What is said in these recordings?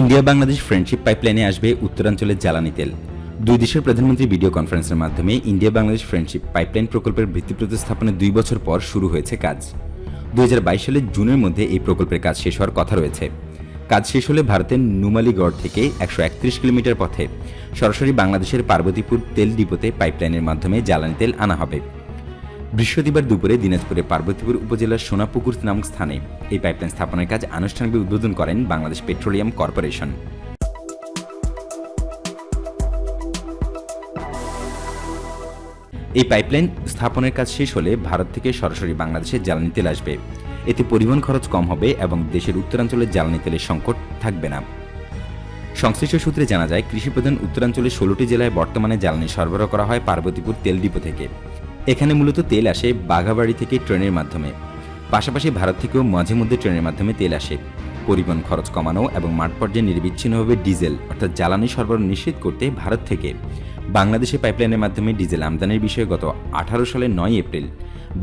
India Bangladesh friendship পাইপলাইনে আসবে উত্তরাঞ্চলের জ্বালানি তেল। দুই দেশের প্রধানমন্ত্রী ভিডিও কনফারেন্সের মাধ্যমে ইন্ডিয়া বাংলাদেশ ফ্রেন্ডশিপ পাইপলাইন প্রকল্পের ভিত্তিপ্রস্তর স্থাপনের দুই বছর পর শুরু হয়েছে কাজ। দু হাজার বাইশ সালের জুনের মধ্যে এই প্রকল্পের কাজ শেষ হওয়ার কথা রয়েছে। কাজ শেষ হলে ভারতের নুমালিগড় থেকে একশো একত্রিশ কিলোমিটার পথে সরাসরি বাংলাদেশের পার্বতীপুর তেল ডিপোতে পাইপলাইনের মাধ্যমে জ্বালানি তেল আনা হবে। বৃহস্পতিবার দুপুরে দিনাজপুরের পার্বতীপুর উপজেলার সোনাপুকুর নামক স্থানে এই পাইপলাইন স্থাপনের কাজ আনুষ্ঠানিকভাবে উদ্বোধন করেন বাংলাদেশ পেট্রোলিয়াম কর্পোরেশন। এই পাইপলাইন স্থাপনের কাজ শেষ হলে ভারত থেকে সরাসরি বাংলাদেশে জ্বালানি তেল আসবে। এতে পরিবহন খরচ কম হবে এবং দেশের উত্তরাঞ্চলের জ্বালানি তেলের সংকট থাকবে না। সংশ্লিষ্ট সূত্রে জানা যায়, কৃষিপ্রধান উত্তরাঞ্চলের ষোলোটি জেলায় বর্তমানে জ্বালানি সরবরাহ করা হয় পার্বতীপুর তেল ডিপো থেকে। এখানে মূলত তেল আসে বাঘাবাড়ি থেকে ট্রেনের মাধ্যমে। পাশাপাশি ভারত থেকেও মাঝে মধ্যে ট্রেনের মাধ্যমে তেল আসে। পরিবহন খরচ কমানো এবং মাঠ পর্যায়ে নির্বিচ্ছিন্নভাবে ডিজেল অর্থাৎ জ্বালানি সরবরাহ নিশ্চিত করতে ভারত থেকে বাংলাদেশে পাইপলাইনের মাধ্যমে ডিজেল আমদানির বিষয়ে গত আঠারো সালের নয় এপ্রিল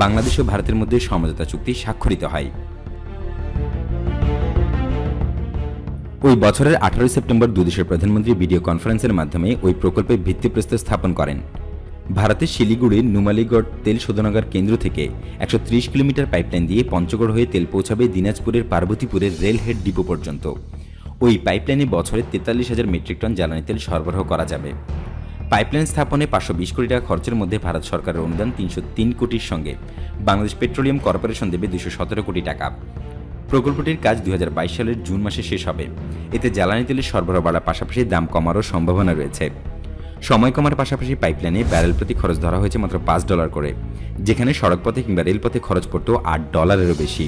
বাংলাদেশ ও ভারতের মধ্যে সমঝোতা চুক্তি স্বাক্ষরিত হয়। ওই বছরের আঠারোই সেপ্টেম্বর দুদেশের প্রধানমন্ত্রী ভিডিও কনফারেন্সের মাধ্যমে ওই প্রকল্পের ভিত্তিপ্রস্তর স্থাপন করেন। ভারতের শিলিগুড়ির নুমালিগড় তেল শোধনাগার কেন্দ্র থেকে একশো ত্রিশ কিলোমিটার পাইপলাইন দিয়ে পঞ্চগড় হয়ে তেল পৌঁছাবে দিনাজপুরের পার্বতীপুরের রেলহেড ডিপো পর্যন্ত। ওই পাইপলাইনে বছরে তেতাল্লিশ হাজার মেট্রিক টন জ্বালানি তেল সরবরাহ করা যাবে। পাইপলাইন স্থাপনে পাঁচশো বিশ কোটি টাকা খরচের মধ্যে ভারত সরকারের অনুদান তিনশো তিন কোটির সঙ্গে। বাংলাদেশ পেট্রোলিয়াম কর্পোরেশন দেবে দুশো সতেরো কোটি টাকা। প্রকল্পটির কাজ দু হাজার বাইশ সালের জুন মাসে শেষ হবে। এতে জ্বালানি তেলের সরবরাহ বাড়ার পাশাপাশি দাম কমারও সম্ভাবনা রয়েছে। সময় কমার পাশাপাশি পাইপলাইনে ব্যারেল প্রতি খরচ ধরা হয়েছে মাত্র পাঁচ ডলার করে, যেখানে সড়কপথে কিংবা রেলপথে খরচ পড়তো আট ডলারেরও বেশি।